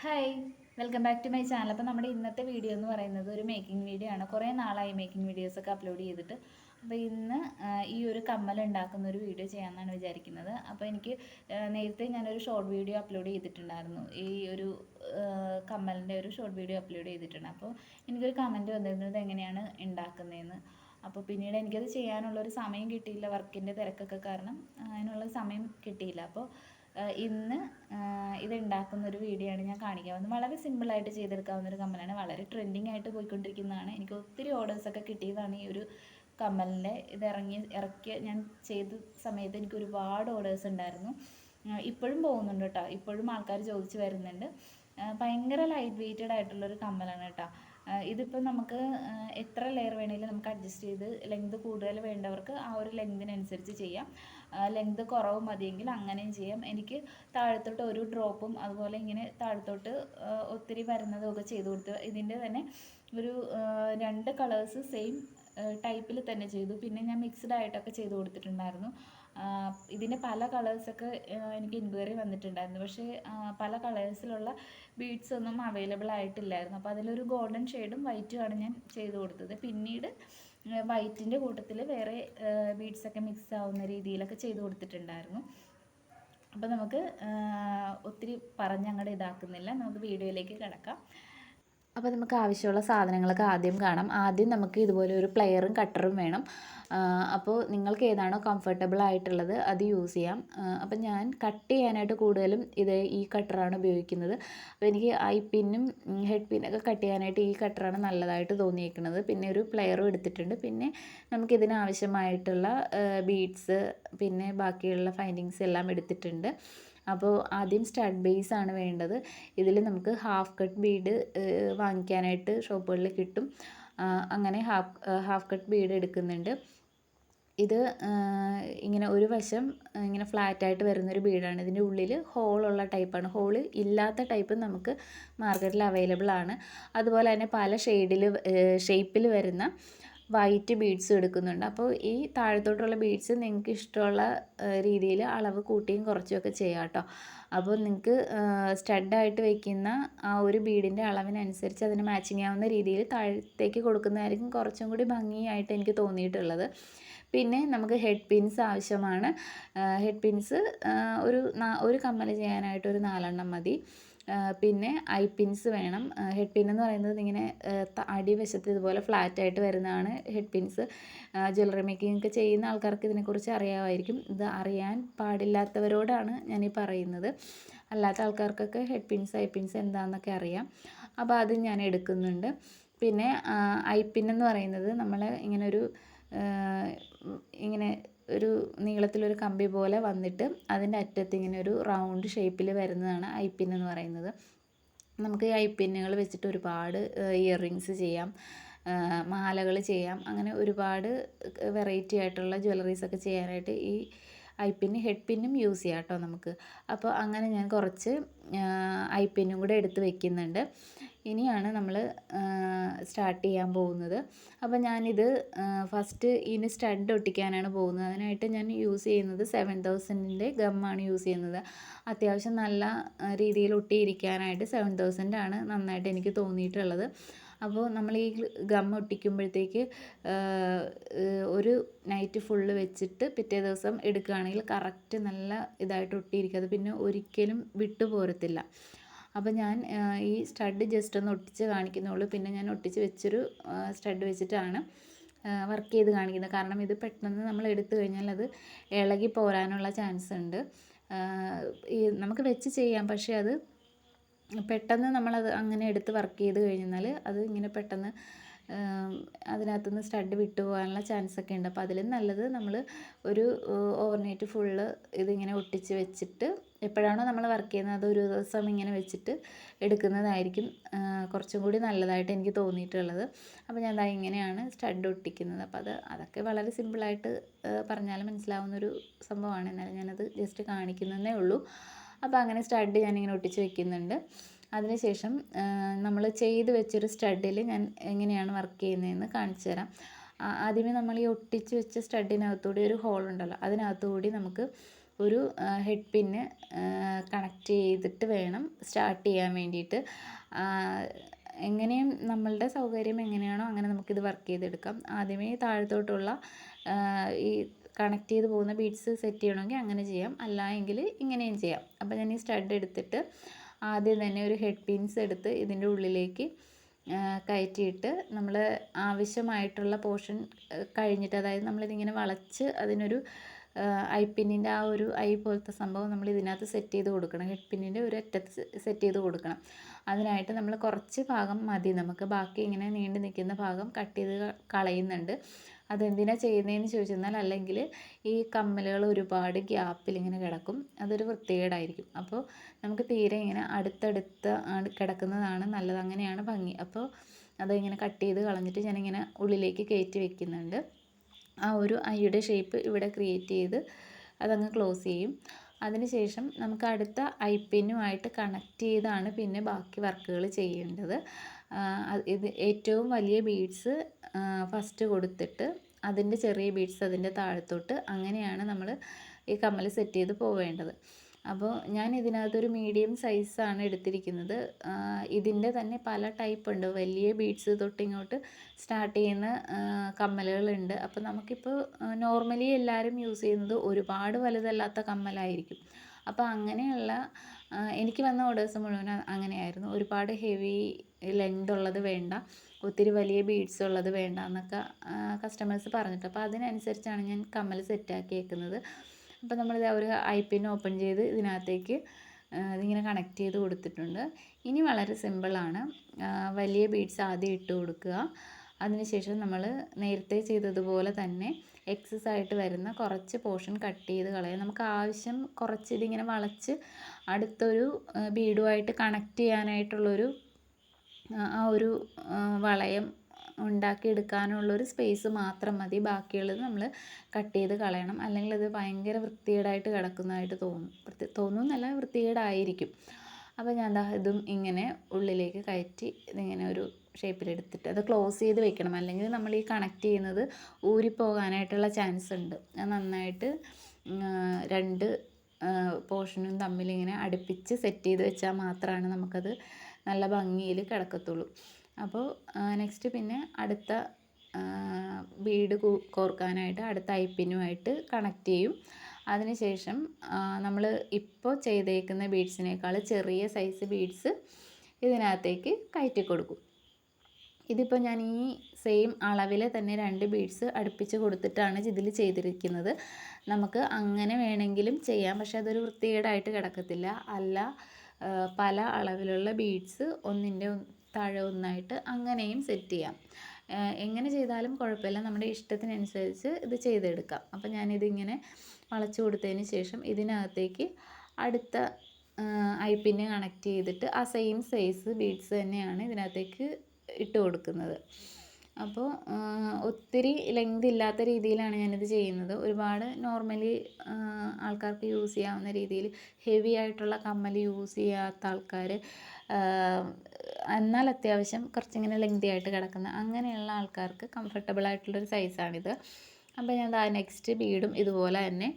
Hi welcome back to my channel. അപ്പോൾ നമ്മുടെ ഇന്നത്തെ വീഡിയോ എന്ന് പറയുന്നത് ഒരു മേക്കിംഗ് വീഡിയോ ആണ്. കുറേ നാളായി മേക്കിംഗ് വീഡിയോസൊക്കെ അപ്ലോഡ് ചെയ്തിട്ട്. അപ്പോൾ ഇന്ന് ഈ ഒരു കമ്മൽ ഉണ്ടാക്കുന്ന ഒരു വീഡിയോ ചെയ്യാമെന്നാണ് വിചാരിക്കുന്നത്. അപ്പോൾ എനിക്ക് നേരത്തെ ഞാനൊരു ഷോർട്ട് വീഡിയോ അപ്ലോഡ് ചെയ്തിട്ടുണ്ടായിരുന്നു. ഈ ഒരു കമ്മലിന്റെ ഒരു ഷോർട്ട് വീഡിയോ അപ്ലോഡ് ചെയ്തിട്ടുണ്ട് അപ്പോൾ എനിക്കൊരു കമന്റ് വന്നിരുന്നത് എങ്ങനെയാണ് ഉണ്ടാക്കുന്നതെന്ന് അപ്പോൾ പിന്നീട് എനിക്കത് ചെയ്യാനുള്ളൊരു സമയം കിട്ടിയില്ല വർക്കിന്റെ തിരക്കൊക്കെ കാരണം അതിനുള്ള സമയം കിട്ടിയില്ല. അപ്പോൾ ഇന്ന് ഇത് ഉണ്ടാക്കുന്ന ഒരു വീഡിയോ ആണ് ഞാൻ കാണിക്കാൻ പോകുന്നത്. വളരെ സിമ്പിളായിട്ട് ചെയ്തെടുക്കാവുന്ന ഒരു കമ്മലാണ്. വളരെ ട്രെൻഡിങ് ആയിട്ട് പോയിക്കൊണ്ടിരിക്കുന്നതാണ്. എനിക്ക് ഒത്തിരി ഓർഡേഴ്സൊക്കെ കിട്ടിയതാണ് ഈ ഒരു കമ്മലിന്റെ. ഇത് ഇറങ്ങി ഇറക്കിയ ഞാൻ ചെയ്ത സമയത്ത് എനിക്ക് ഒരുപാട് ഓർഡേഴ്സ് ഉണ്ടായിരുന്നു. ഇപ്പോഴും പോകുന്നുണ്ട് കേട്ടോ. ഇപ്പോഴും ആൾക്കാർ ചോദിച്ചു വരുന്നുണ്ട്. ഭയങ്കര ലൈറ്റ് വെയ്റ്റഡ് ആയിട്ടുള്ളൊരു കമ്മലാണ് കേട്ടോ. ഇതിപ്പോൾ നമുക്ക് എത്ര ലെയർ വേണമെങ്കിലും നമുക്ക് അഡ്ജസ്റ്റ് ചെയ്ത് ലെങ്ത് കൂടുതൽ വേണ്ടവർക്ക് ആ ഒരു ലെങ്തിനനുസരിച്ച് ചെയ്യാം. ലെങ്ത് കുറവ് മതിയെങ്കിൽ അങ്ങനെയും ചെയ്യാം. എനിക്ക് താഴത്തോട്ട് ഒരു ഡ്രോപ്പും അതുപോലെ ഇങ്ങനെ താഴത്തോട്ട് ഒത്തിരി വരുന്നതൊക്കെ ചെയ്ത് കൊടുത്തു ഇതിന്റെ തന്നെ ഒരു രണ്ട് കളേഴ്സ് സെയിം ടൈപ്പിൽ തന്നെ ചെയ്തു. പിന്നെ ഞാൻ മിക്സ്ഡ് ആയിട്ടൊക്കെ ചെയ്തു കൊടുത്തിട്ടുണ്ടായിരുന്നു. ഇതിന്റെ പല കളേഴ്സൊക്കെ എനിക്ക് എൻക്വയറി വന്നിട്ടുണ്ടായിരുന്നു. പക്ഷേ പല കളേഴ്സിലുള്ള ബീഡ്സ് ഒന്നും അവൈലബിൾ ആയിട്ടില്ലായിരുന്നു. അപ്പോൾ അതിലൊരു ഗോൾഡൻ ഷെയ്ഡും വൈറ്റുമാണ് ഞാൻ ചെയ്തു കൊടുത്തത്. പിന്നീട് വൈറ്റിന്റെ കൂട്ടത്തിൽ വേറെ ബീഡ്സൊക്കെ മിക്സ് ആവുന്ന രീതിയിലൊക്കെ ചെയ്ത് കൊടുത്തിട്ടുണ്ടായിരുന്നു. അപ്പോൾ നമുക്ക് ഒത്തിരി അങ്ങനെ ഇതാക്കുന്നില്ല. നമുക്ക് വീഡിയോയിലേക്ക് കിടക്കാം. അപ്പോൾ നമുക്ക് ആവശ്യമുള്ള സാധനങ്ങളൊക്കെ ആദ്യം കാണാം. ആദ്യം നമുക്ക് ഇതുപോലെ ഒരു പ്ലെയറും കട്ടറും വേണം. അപ്പോൾ നിങ്ങൾക്ക് ഏതാണോ കംഫർട്ടബിൾ ആയിട്ടുള്ളത് അത് യൂസ് ചെയ്യാം. അപ്പം അപ്പോൾ ഞാൻ കട്ട് ചെയ്യാനായിട്ട് കൂടുതലും ഇത് ഈ കട്ടറാണ് ഉപയോഗിക്കുന്നത്. അപ്പോൾ എനിക്ക് ഐ പിന്നും ഹെഡ് പിന്നൊക്കെ കട്ട് ചെയ്യാനായിട്ട് ഈ കട്ടറാണ് നല്ലതായിട്ട് തോന്നിയേക്കുന്നത്. പിന്നെ ഒരു പ്ലെയറും എടുത്തിട്ടുണ്ട്. പിന്നെ നമുക്കിതിന് ആവശ്യമായിട്ടുള്ള ബീഡ്സ് പിന്നെ ബാക്കിയുള്ള ഫൈൻഡിങ്സ് എല്ലാം എടുത്തിട്ടുണ്ട്. അപ്പോൾ ആദ്യം സ്റ്റഡ് ബേസ് ആണ് വേണ്ടത്. ഇതിൽ നമുക്ക് ഹാഫ് കട്ട് ബീഡ് വാങ്ങിക്കാനായിട്ട് ഷോപ്പുകളിൽ കിട്ടും. അങ്ങനെ ഹാഫ് ഹാഫ് കട്ട് ബീഡ് എടുക്കുന്നുണ്ട്. ഇത് ഇങ്ങനെ ഒരു വശം ഇങ്ങനെ ഫ്ലാറ്റായിട്ട് വരുന്നൊരു ബീഡാണ് ഇതിന്റെ ഉള്ളിൽ ഹോളുള്ള ടൈപ്പാണ് ഹോൾ ഇല്ലാത്ത ടൈപ്പ് നമുക്ക് മാർക്കറ്റിൽ അവൈലബിൾ ആണ്. അതുപോലെ തന്നെ പല ഷെയ്ഡിൽ ഷേപ്പിൽ വരുന്ന വൈറ്റ് ബീഡ്സ് എടുക്കുന്നുണ്ട്. അപ്പോൾ ഈ താഴത്തോട്ടുള്ള ബീഡ്സ് നിങ്ങൾക്ക് ഇഷ്ടമുള്ള രീതിയിൽ അളവ് കൂട്ടിയും കുറച്ചും ഒക്കെ ചെയ്യാം കേട്ടോ. അപ്പോൾ നിങ്ങൾക്ക് സ്റ്റഡായിട്ട് വയ്ക്കുന്ന ആ ഒരു ബീഡിന്റെ അളവിനനുസരിച്ച് അതിന് മാച്ചിങ് ആവുന്ന രീതിയിൽ താഴത്തേക്ക് കൊടുക്കുന്നതായിരിക്കും കുറച്ചും കൂടി ഭംഗിയായിട്ട് എനിക്ക് തോന്നിയിട്ടുള്ളത്. പിന്നെ നമുക്ക് ഹെഡ് പിൻസ് ആവശ്യമാണ്. ഹെഡ് പിൻസ് ഒരു ഒരു കമ്മൽ ചെയ്യാനായിട്ട് ഒരു നാലെണ്ണം മതി. പിന്നെ ഐ പിൻസ് വേണം. ഹെഡ് പിൻ എന്ന് പറയുന്നത് ഇങ്ങനെ അടിവശത്ത് ഇതുപോലെ ഫ്ലാറ്റ് ആയിട്ട് വരുന്നതാണ് ഹെഡ് പിൻസ്. ജ്വല്ലറി മേക്കിംഗ് ഒക്കെ ചെയ്യുന്ന ആൾക്കാർക്ക് ഇതിനെക്കുറിച്ച് അറിയാമായിരിക്കും. ഇത് അറിയാൻ പാടില്ലാത്തവരോടാണ് ഞാൻ ഈ പറയുന്നത്. അല്ലാത്ത ആൾക്കാർക്കൊക്കെ ഹെഡ് പിൻസ് ഐ പിൻസ് എന്താണെന്നൊക്കെ അറിയാം. അപ്പോൾ അത് ഞാൻ എടുക്കുന്നുണ്ട്. പിന്നെ ഐ പിൻ എന്ന് പറയുന്നത് നമ്മൾ ഇങ്ങനെ ഒരു ആ, ഇങ്ങനെ ഒരു നീളത്തിലൊരു കമ്പി പോലെ വന്നിട്ട് അതിന്റെ അറ്റത്ത് ഇങ്ങനെ ഒരു റൗണ്ട് ഷേപ്പിൽ വരുന്നതാണ് ഐ പിൻ എന്ന് പറയുന്നത്. നമുക്ക് ഈ ഐ പിന്നുകൾ വെച്ചിട്ട് ഒരുപാട് ഇയർ റിങ്സ് ചെയ്യാം മാലകൾ ചെയ്യാം അങ്ങനെ ഒരുപാട് വെറൈറ്റി ആയിട്ടുള്ള ജ്വല്ലറീസ് ഒക്കെ ചെയ്യാനായിട്ട് ഈ ഐ പിന്ന് ഹെഡ് പിന്നും യൂസ് ചെയ്യാം കേട്ടോ നമുക്ക്. അപ്പോൾ അങ്ങനെ ഞാൻ കുറച്ച് ഐ പിന്നും കൂടെ എടുത്ത് വെക്കുന്നുണ്ട്. ഇനിയാണ് നമ്മൾ സ്റ്റാർട്ട് ചെയ്യാൻ പോകുന്നത്. അപ്പോൾ ഞാനിത് ഫസ്റ്റ് ഇതിന് സ്റ്റഡ് ഒട്ടിക്കാനാണ് പോകുന്നത്. അതിനായിട്ട് ഞാൻ യൂസ് ചെയ്യുന്നത് സെവൻ തൗസൻഡിന്റെ ഗമ്മാണ് യൂസ് ചെയ്യുന്നത്. അത്യാവശ്യം നല്ല രീതിയിൽ ഒട്ടിയിരിക്കാനായിട്ട് സെവൻ തൗസൻഡ് ആണ് നന്നായിട്ട് എനിക്ക് തോന്നിയിട്ടുള്ളത്. അപ്പോൾ നമ്മൾ ഈ ഗം ഒട്ടിക്കുമ്പോഴത്തേക്ക് ഒരു നൈറ്റ് ഫുള്ള് വെച്ചിട്ട് പിറ്റേ ദിവസം എടുക്കുകയാണെങ്കിൽ കറക്റ്റ് നല്ല ഇതായിട്ട് ഒട്ടിയിരിക്കും. അത് പിന്നെ ഒരിക്കലും വിട്ടു പോരത്തില്ല അപ്പോൾ ഞാൻ ഈ സ്റ്റഡ് ജസ്റ്റ് ഒന്ന് ഒട്ടിച്ച് കാണിക്കുന്നുള്ളൂ. പിന്നെ ഞാൻ ഒട്ടിച്ച് വെച്ചൊരു സ്റ്റഡ് വെച്ചിട്ടാണ് വർക്ക് ചെയ്ത് കാണിക്കുന്നത്. കാരണം ഇത് പെട്ടെന്ന് നമ്മൾ എടുത്തു കഴിഞ്ഞാൽ അത് ഇളകി പോരാനുള്ള ചാൻസ് ഉണ്ട്. ഈ നമുക്ക് വെച്ച് ചെയ്യാം. പക്ഷേ അത് പെട്ടെന്ന് നമ്മളത് അങ്ങനെ എടുത്ത് വർക്ക് ചെയ്ത് കഴിഞ്ഞാൽ അത് ഇങ്ങനെ പെട്ടെന്ന് അതിനകത്തുനിന്ന് സ്റ്റഡ് വിട്ടു പോകാനുള്ള ചാൻസ് ഒക്കെ ഉണ്ട്. അപ്പോൾ അതിലും നല്ലത് നമ്മൾ ഒരു ഓവർനൈറ്റ് ഫുള്ള് ഇതിങ്ങനെ ഒട്ടിച്ച് വെച്ചിട്ട് എപ്പോഴാണോ നമ്മൾ വർക്ക് ചെയ്യുന്നത് അത് ഒരു ദിവസം ഇങ്ങനെ വെച്ചിട്ട് എടുക്കുന്നതായിരിക്കും കുറച്ചും കൂടി നല്ലതായിട്ട് എനിക്ക് തോന്നിയിട്ടുള്ളത്. അപ്പോൾ ഞാൻ ദാ ഇങ്ങനെയാണ് സ്റ്റഡ് ഒട്ടിക്കുന്നത്. അപ്പോൾ അത് അതൊക്കെ വളരെ സിമ്പിളായിട്ട് പറഞ്ഞാൽ മനസ്സിലാവുന്നൊരു സംഭവമാണ്. എന്നാലും ഞാനത് ജസ്റ്റ് കാണിക്കുന്നതേ ഉള്ളൂ. അപ്പോൾ അങ്ങനെ സ്റ്റഡ് ഞാനിങ്ങനെ ഒട്ടിച്ച് വെക്കുന്നുണ്ട്. അതിനുശേഷം നമ്മൾ ചെയ്ത് വെച്ചൊരു സ്റ്റഡിൽ ഞാൻ എങ്ങനെയാണ് വർക്ക് ചെയ്യുന്നതെന്ന് കാണിച്ചു തരാം. ആദ്യമേ നമ്മൾ ഈ ഒട്ടിച്ച് വെച്ച സ്റ്റഡിനകത്തുകൂടി ഒരു ഹോൾ ഉണ്ടല്ലോ അതിനകത്തുകൂടി നമുക്ക് ഒരു ഹെഡ് പിന്ന് കണക്ട് ചെയ്തിട്ട് വേണം സ്റ്റാർട്ട് ചെയ്യാൻ വേണ്ടിയിട്ട്. എങ്ങനെയും നമ്മളുടെ സൗകര്യം എങ്ങനെയാണോ അങ്ങനെ നമുക്കിത് വർക്ക് ചെയ്തെടുക്കാം. ആദ്യമേ താഴത്തോട്ടുള്ള ഈ കണക്ട് ചെയ്ത് പോകുന്ന ബീഡ്സ് സെറ്റ് ചെയ്യണമെങ്കിൽ അങ്ങനെ ചെയ്യാം അല്ല എങ്കിൽ ഇങ്ങനെയും ചെയ്യാം. അപ്പോൾ ഞാൻ ഈ സ്റ്റഡ് എടുത്തിട്ട് ആദ്യം തന്നെ ഒരു ഹെഡ് പിൻസ് എടുത്ത് ഇതിന്റെ ഉള്ളിലേക്ക് കയറ്റിയിട്ട് നമ്മൾ ആവശ്യമായിട്ടുള്ള പോർഷൻ കഴിഞ്ഞിട്ട് അതായത് നമ്മളിതിങ്ങനെ വളച്ച് അതിനൊരു ഐ പിന്നിന്റെ ആ ഒരു ഐ പോലത്തെ സംഭവം നമ്മൾ ഇതിനകത്ത് സെറ്റ് ചെയ്ത് കൊടുക്കണം. ഹെഡ് പിന്നിന്റെ ഒരു അറ്റത്ത് സെറ്റ് ചെയ്ത് കൊടുക്കണം. അതിനായിട്ട് നമ്മൾ കുറച്ച് ഭാഗം മതി. നമുക്ക് ബാക്കി ഇങ്ങനെ നീണ്ടു നിൽക്കുന്ന ഭാഗം കട്ട് ചെയ്ത് കളയുന്നുണ്ട്. അതെന്തിനാണ് ചെയ്യുന്നതെന്ന് ചോദിച്ചെന്നാൽ അല്ലെങ്കിൽ ഈ കമ്മലുകൾ ഒരുപാട് ഗ്യാപ്പിൽ ഇങ്ങനെ കിടക്കും. അതൊരു വൃത്തികേടായിരിക്കും. അപ്പോൾ നമുക്ക് തീരെ ഇങ്ങനെ അടുത്തടുത്ത് കിടക്കുന്നതാണ് നല്ലത്. അങ്ങനെയാണ് ഭംഗി. അപ്പോൾ അതിങ്ങനെ കട്ട് ചെയ്ത് കളഞ്ഞിട്ട് ഞാനിങ്ങനെ ഉള്ളിലേക്ക് കയറ്റി വെക്കുന്നുണ്ട്. ആ ഒരു ഐയുടെ ഷേപ്പ് ഇവിടെ ക്രിയേറ്റ് ചെയ്ത് അതങ്ങ് ക്ലോസ് ചെയ്യും. അതിനുശേഷം നമുക്ക് അടുത്ത ഐ പിന്നുമായിട്ട് കണക്ട് ചെയ്താണ് പിന്നെ ബാക്കി വർക്കുകൾ ചെയ്യേണ്ടത്. ഇത് ഏറ്റവും വലിയ ബീഡ്സ് ഫസ്റ്റ് കൊടുത്തിട്ട് അതിന്റെ ചെറിയ ബീഡ്സ് അതിന്റെ താഴത്തോട്ട് അങ്ങനെയാണ് നമ്മൾ ഈ കമ്മൽ സെറ്റ് ചെയ്ത് പോവേണ്ടത്. അപ്പോൾ ഞാൻ ഇതിനകത്തൊരു മീഡിയം സൈസാണ് എടുത്തിരിക്കുന്നത്. ഇതിന്റെ തന്നെ പല ടൈപ്പ് ഉണ്ട്. വലിയ ബീഡ്സ് തൊട്ടിങ്ങോട്ട് സ്റ്റാർട്ട് ചെയ്യുന്ന കമ്മലുകളുണ്ട്. അപ്പോൾ നമുക്കിപ്പോൾ നോർമലി എല്ലാവരും യൂസ് ചെയ്യുന്നത് ഒരുപാട് വലുതല്ലാത്ത കമ്മലായിരിക്കും. അപ്പോൾ അങ്ങനെയുള്ള എനിക്ക് വന്ന ഓർഡേഴ്സ് മുഴുവൻ അങ്ങനെയായിരുന്നു. ഒരുപാട് ഹെവി ലെങ്ത് ഉള്ളത് വേണ്ട. ഒത്തിരി വലിയ ബീഡ്സ് ഉള്ളത് വേണ്ട എന്നൊക്കെ കസ്റ്റമേഴ്സ് പറഞ്ഞിട്ട്. അപ്പോൾ അതിനനുസരിച്ചാണ് ഞാൻ കമ്മൽ സെറ്റാക്കിയേക്കുന്നത് അപ്പോൾ ഇതാ ഒരു ഐ പിൻ ഓപ്പൺ ചെയ്ത് ഇതിനകത്തേക്ക് ഇതിങ്ങനെ കണക്ട് ചെയ്ത് കൊടുത്തിട്ടുണ്ട്. ഇനി വളരെ സിമ്പിളാണ് വലിയ ബീഡ്സ് ആദ്യം ഇട്ട് കൊടുക്കുക. അതിനുശേഷം നമ്മൾ നേരത്തെ ചെയ്തതുപോലെ തന്നെ എക്സസ് ആയിട്ട് വരുന്ന കുറച്ച് പോർഷൻ കട്ട് ചെയ്ത് കളയാം നമുക്ക് ആവശ്യം കുറച്ച് ഇതിങ്ങനെ വളച്ച് അടുത്തൊരു ബീഡുമായിട്ട് കണക്ട് ചെയ്യാനായിട്ടുള്ളൊരു ആ ഒരു വളയം ഉണ്ടാക്കിയെടുക്കാനുള്ളൊരു സ്പേസ് മാത്രം മതി. ബാക്കിയുള്ളത് നമ്മൾ കട്ട് ചെയ്ത് കളയണം. അല്ലെങ്കിൽ അത് ഭയങ്കര വൃത്തികേടായിട്ട് കിടക്കുന്നതായിട്ട് തോന്നും. വൃത്തി തോന്നുന്നല്ല വൃത്തികേടായിരിക്കും. അപ്പോൾ ഞാൻ ദാ ഇതും ഇങ്ങനെ ഉള്ളിലേക്ക് കയറ്റി ഇതിങ്ങനെ ഒരു ഷേപ്പിലെടുത്തിട്ട് അത് ക്ലോസ് ചെയ്ത് വെക്കണം. അല്ലെങ്കിൽ നമ്മൾ ഈ കണക്ട് ചെയ്യുന്നത് ഊരിപ്പോകാനായിട്ടുള്ള ചാൻസ് ഉണ്ട്. ഞാൻ നന്നായിട്ട് രണ്ട് പോർഷനും തമ്മിലിങ്ങനെ അടുപ്പിച്ച് സെറ്റ് ചെയ്ത് വെച്ചാൽ മാത്രമാണ് നമുക്കത് നല്ല ഭംഗിയിൽ കിടക്കത്തുള്ളൂ. അപ്പോൾ നെക്സ്റ്റ് പിന്നെ അടുത്ത ബീഡ് കോർക്കാനായിട്ട് അടുത്ത ഐപ്പിനുമായിട്ട് കണക്ട് ചെയ്യും. അതിനുശേഷം നമ്മൾ ഇപ്പോൾ ചെയ്തേക്കുന്ന ബീഡ്സിനേക്കാൾ ചെറിയ സൈസ് ബീഡ്സ് ഇതിനകത്തേക്ക് കയറ്റി കൊടുക്കും. ഇതിപ്പോൾ ഞാൻ ഈ സെയിം അളവിൽ തന്നെ രണ്ട് ബീഡ്സ് അടുപ്പിച്ച് കൊടുത്തിട്ടാണ് ഇതിൽ ചെയ്തിരിക്കുന്നത്. നമുക്ക് അങ്ങനെ വേണമെങ്കിലും ചെയ്യാം. പക്ഷേ അതൊരു വൃത്തികേടായിട്ട് കിടക്കത്തില്ല. അല്ല പല അളവിലുള്ള ബീഡ്സ് ഒന്നിന്റെ താഴെ ഒന്നായിട്ട് അങ്ങനെയും സെറ്റ് ചെയ്യാം. എങ്ങനെ ചെയ്താലും കുഴപ്പമില്ല. നമ്മുടെ ഇഷ്ടത്തിനനുസരിച്ച് ഇത് ചെയ്തെടുക്കാം. അപ്പോൾ ഞാനിതിങ്ങനെ വളച്ചു കൊടുത്തതിന് ശേഷം ഇതിനകത്തേക്ക് അടുത്ത ഐ കണക്ട് ചെയ്തിട്ട് ആ സെയിം സൈസ് ബീഡ്സ് തന്നെയാണ് ഇതിനകത്തേക്ക് ഇട്ട് കൊടുക്കുന്നത്. അപ്പോൾ ഒത്തിരി ലെങ്ത് ഇല്ലാത്ത രീതിയിലാണ് ഞാനിത് ചെയ്യുന്നത്. ഒരുപാട് നോർമലി ആൾക്കാർക്ക് യൂസ് ചെയ്യാവുന്ന രീതിയിൽ ഹെവി ആയിട്ടുള്ള കമ്മൽ യൂസ് ചെയ്യാത്ത ആൾക്കാർ എന്നാൽ അത്യാവശ്യം കുറച്ചിങ്ങനെ ലെങ്തി ആയിട്ട് കിടക്കുന്ന അങ്ങനെയുള്ള ആൾക്കാർക്ക് കംഫർട്ടബിൾ ആയിട്ടുള്ളൊരു സൈസാണിത് അപ്പോൾ ഞാൻ ദാ നെക്സ്റ്റ് ബീഡും ഇതുപോലെ തന്നെ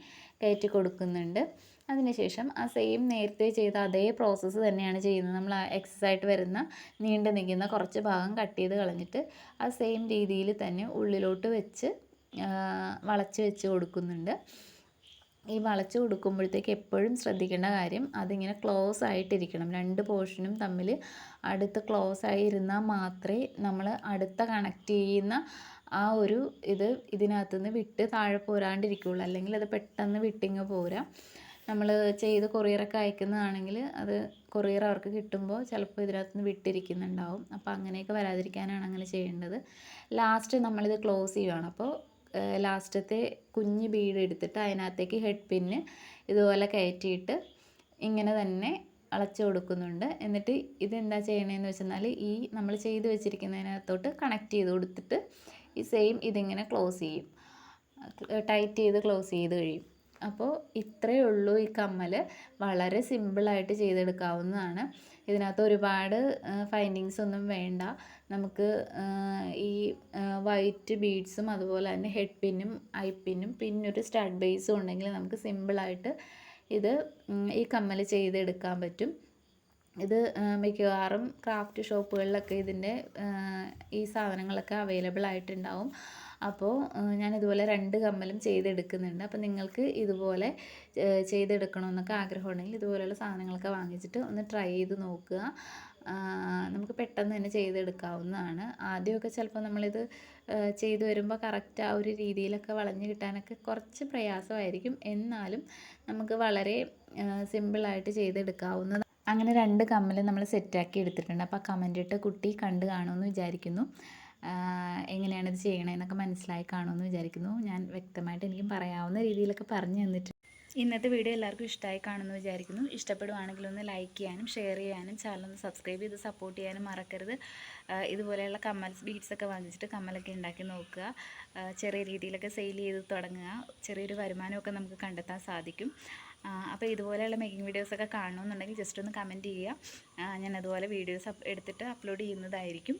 കയറ്റി കൊടുക്കുന്നുണ്ട്. അതിനുശേഷം ആ സെയിം നേരത്തെ ചെയ്ത അതേ പ്രോസസ്സ് തന്നെയാണ് ചെയ്യുന്നത്. നമ്മൾ ആ എക്സസ് വരുന്ന നീണ്ടു നിൽക്കുന്ന കുറച്ച് ഭാഗം കട്ട് ചെയ്ത് കളഞ്ഞിട്ട് ആ സെയിം രീതിയിൽ തന്നെ ഉള്ളിലോട്ട് വെച്ച് വളച്ച് വെച്ച് കൊടുക്കുന്നുണ്ട്. ഈ വളച്ച് കൊടുക്കുമ്പോഴത്തേക്ക് എപ്പോഴും ശ്രദ്ധിക്കേണ്ട കാര്യം അതിങ്ങനെ ക്ലോസ് ആയിട്ടിരിക്കണം. രണ്ട് പോർഷനും തമ്മിൽ അടുത്ത് ക്ലോസ് ആയി ഇരുന്നാൽ മാത്രമേ നമ്മൾ അടുത്ത കണക്ട് ചെയ്യുന്ന ആ ഒരു ഇത് ഇതിനകത്തുനിന്ന് വിട്ട് താഴെ പോരാണ്ടിരിക്കുകയുള്ളൂ. അല്ലെങ്കിൽ അത് പെട്ടെന്ന് വിട്ടിങ്ങ് പോരാ. നമ്മൾ ചെയ്ത് കൊറിയറൊക്കെ അയക്കുന്നതാണെങ്കിൽ അത് കൊറിയർ അവർക്ക് കിട്ടുമ്പോൾ ചിലപ്പോൾ ഇതിനകത്ത് നിന്ന് വിട്ടിരിക്കുന്നുണ്ടാവും. അപ്പോൾ അങ്ങനെയൊക്കെ വരാതിരിക്കാനാണ് അങ്ങനെ ചെയ്യേണ്ടത്. ലാസ്റ്റ് നമ്മളിത് ക്ലോസ് ചെയ്യുകയാണ് അപ്പോൾ ലാസ്റ്റത്തെ കുഞ്ഞ് ബീഡ് എടുത്തിട്ട് അതിനകത്തേക്ക് ഹെഡ് പിന്ന് ഇതുപോലെ കയറ്റിയിട്ട് ഇങ്ങനെ തന്നെ അളച്ചു കൊടുക്കുന്നുണ്ട്. എന്നിട്ട് ഇതെന്താ ചെയ്യണതെന്ന് വെച്ചെന്നാൽ ഈ നമ്മൾ ചെയ്ത് വെച്ചിരിക്കുന്നതിനകത്തോട്ട് കണക്ട് ചെയ്ത് കൊടുത്തിട്ട് ഈ സെയിം ഇതിങ്ങനെ ക്ലോസ് ചെയ്യും. ടൈറ്റ് ചെയ്ത് ക്ലോസ് ചെയ്ത് കഴിയും. അപ്പോൾ ഇത്രയേ ഉള്ളൂ ഈ കമ്മൽ വളരെ സിമ്പിളായിട്ട് ചെയ്തെടുക്കാവുന്നതാണ്. ഇതിനകത്ത് ഒരുപാട് ഫൈൻഡിങ്സ് ഒന്നും വേണ്ട. നമുക്ക് ഈ വൈറ്റ് ബീഡ്സും അതുപോലെ തന്നെ ഹെഡ് പിന്നും ഐ പിന്നും പിന്നെ ഒരു സ്റ്റഡ് ബേസും ഉണ്ടെങ്കിൽ നമുക്ക് സിമ്പിളായിട്ട് ഇത് ഈ കമ്മൽ ചെയ്തെടുക്കാൻ പറ്റും. ഇത് മിക്കവാറും ക്രാഫ്റ്റ് ഷോപ്പുകളിലൊക്കെ ഇതിന്റെ ഈ സാധനങ്ങളൊക്കെ അവൈലബിൾ ആയിട്ടുണ്ടാവും. അപ്പോൾ ഇതുപോലെ രണ്ട് കമ്മലും ചെയ്തെടുക്കുന്നുണ്ട്. അപ്പോൾ നിങ്ങൾക്ക് ഇതുപോലെ ചെയ്തെടുക്കണമെന്നൊക്കെ ആഗ്രഹമുണ്ടെങ്കിൽ ഇതുപോലെയുള്ള സാധനങ്ങളൊക്കെ വാങ്ങിച്ചിട്ട് ഒന്ന് ട്രൈ ചെയ്ത് നോക്കുക. നമുക്ക് പെട്ടെന്ന് തന്നെ ചെയ്തെടുക്കാവുന്നതാണ്. ആദ്യമൊക്കെ ചിലപ്പോൾ നമ്മളിത് ചെയ്ത് വരുമ്പോൾ കറക്റ്റ് ആ ഒരു രീതിയിലൊക്കെ വളഞ്ഞു കിട്ടാനൊക്കെ കുറച്ച് പ്രയാസമായിരിക്കും. എന്നാലും നമുക്ക് വളരെ സിമ്പിളായിട്ട് ചെയ്തെടുക്കാവുന്നതാണ്. അങ്ങനെ രണ്ട് കമ്മൽ നമ്മൾ സെറ്റാക്കി എടുത്തിട്ടുണ്ട്. അപ്പോൾ ആ കമന്റ് ഇട്ട് കുട്ടി കണ്ട് കാണുമെന്ന് വിചാരിക്കുന്നു. എങ്ങനെയാണ് ഇത് ചെയ്യണതെന്നൊക്കെ മനസ്സിലായി കാണുമെന്ന് വിചാരിക്കുന്നു. ഞാൻ വ്യക്തമായിട്ട് എനിക്ക് പറയാവുന്ന രീതിയിലൊക്കെ പറഞ്ഞു തന്നിട്ടുണ്ട്. ഇന്നത്തെ വീഡിയോ എല്ലാവർക്കും ഇഷ്ടമായി കാണുമെന്ന് വിചാരിക്കുന്നു. ഇഷ്ടപ്പെടുവാണെങ്കിൽ ഒന്ന് ലൈക്ക് ചെയ്യാനും ഷെയർ ചെയ്യാനും ചാനൽ ഒന്ന് സബ്സ്ക്രൈബ് ചെയ്ത് സപ്പോർട്ട് ചെയ്യാനും മറക്കരുത്. ഇതുപോലെയുള്ള കമ്മൽസ് ബീഡ്സ് ഒക്കെ വാങ്ങിച്ചിട്ട് കമ്മലൊക്കെ ഉണ്ടാക്കി നോക്കുക. ചെറിയ രീതിയിലൊക്കെ സെയിൽ ചെയ്ത് തുടങ്ങുക. ചെറിയൊരു വരുമാനമൊക്കെ നമുക്ക് കണ്ടെത്താൻ സാധിക്കും. അപ്പോൾ ഇതുപോലെയുള്ള മേക്കിംഗ് വീഡിയോസൊക്കെ കാണണമെന്നുണ്ടെങ്കിൽ ജസ്റ്റ് ഒന്ന് കമന്റ് ചെയ്യുക. ഞാൻ അതുപോലെ വീഡിയോസ് എടുത്തിട്ട് അപ്ലോഡ് ചെയ്യുന്നതായിരിക്കും.